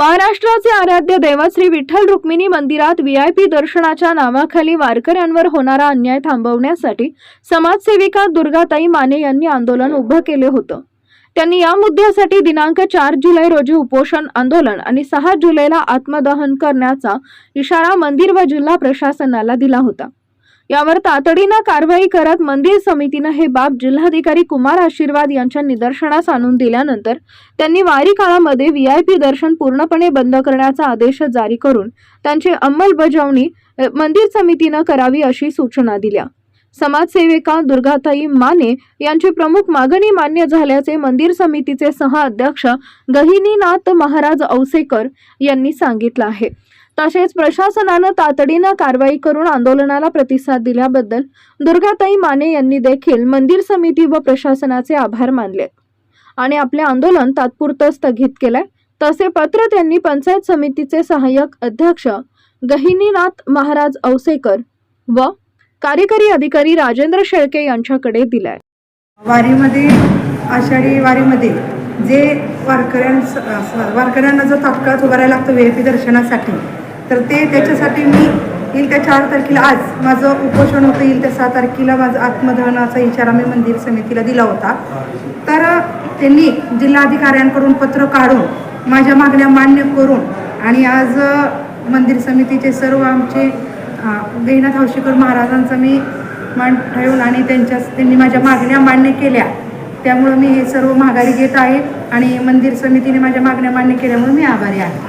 महाराष्ट्राचे आराध्य देव श्री विठ्ठल रुक्मिणी मंदिरात व्हीआयपी दर्शनाच्या नावाखाली वारकऱ्यांवर होणारा अन्याय थांबवण्यासाठी समाजसेविका दुर्गाताई माने यांनी आंदोलन उभं केले होतं. त्यांनी या मुद्द्यासाठी दिनांक चार जुलै रोजी उपोषण आंदोलन आणि सहा जुलैला आत्मदहन करण्याचा इशारा मंदिर व जिल्हा प्रशासनाला दिला होता. यावर तातडीनं कारवाई करत मंदिर समितीनं हे बाब जिल्हाधिकारी कुमार आशीर्वाद यांच्या निदर्शनास आणून दिल्यानंतर त्यांनी वारी काळामध्ये व्हीआयपी दर्शन पूर्णपणे बंद करण्याचा आदेश जारी करून त्यांची अंमलबजावणी मंदिर समितीनं करावी अशी सूचना दिल्या. समाजसेविका दुर्गाताई माने यांची प्रमुख मागणी मान्य झाल्याचे मंदिर समितीचे सह अध्यक्ष गहिनीनाथ महाराज औसेकर यांनी सांगितलं आहे. तसेच प्रशासनानं तातडीनं कारवाई करून आंदोलनाला प्रतिसाद दिल्याबद्दल दुर्गाताई माने यांनी देखील मंदिर समिती व प्रशासनाचे आभार मानले. आणि आपले आंदोलन तात्पुरतं स्थगित केलंय. तसे पत्र त्यांनी पंचायत समितीचे सहाय्यक अध्यक्ष गहिनीनाथ महाराज औसेकर व कार्यकारी अधिकारी राजेंद्र शेळके यांच्याकडे दिलाय. वारीमध्ये आषाढी वारीमध्ये जे वारकऱ्यांस वारकऱ्यांना जो तात्काळ उभारायला लागतो व्ही आय पी दर्शनासाठी तर ते त्याच्यासाठी मी येईल त्या चार तारखेला आज. माझं उपोषण होतं येईल त्या सहा तारखेला माझं आत्मदहनाचा इशारा मी मंदिर समितीला दिला होता. तर त्यांनी जिल्हाधिकाऱ्यांकडून पत्र काढून माझ्या मागण्या मान्य करून आणि आज मंदिर समितीचे सर्व आमचे गहिनाथ हौशीकर महाराजांचा मी मान ठेवून आणि त्यांच्या त्यांनी माझ्या मागण्या मान्य केल्या. त्यामुळं मी हे सर्व माघारी घेत आहे आणि मंदिर समितीने माझ्या मागण्या मान्य केल्यामुळे मी आभारी आहे.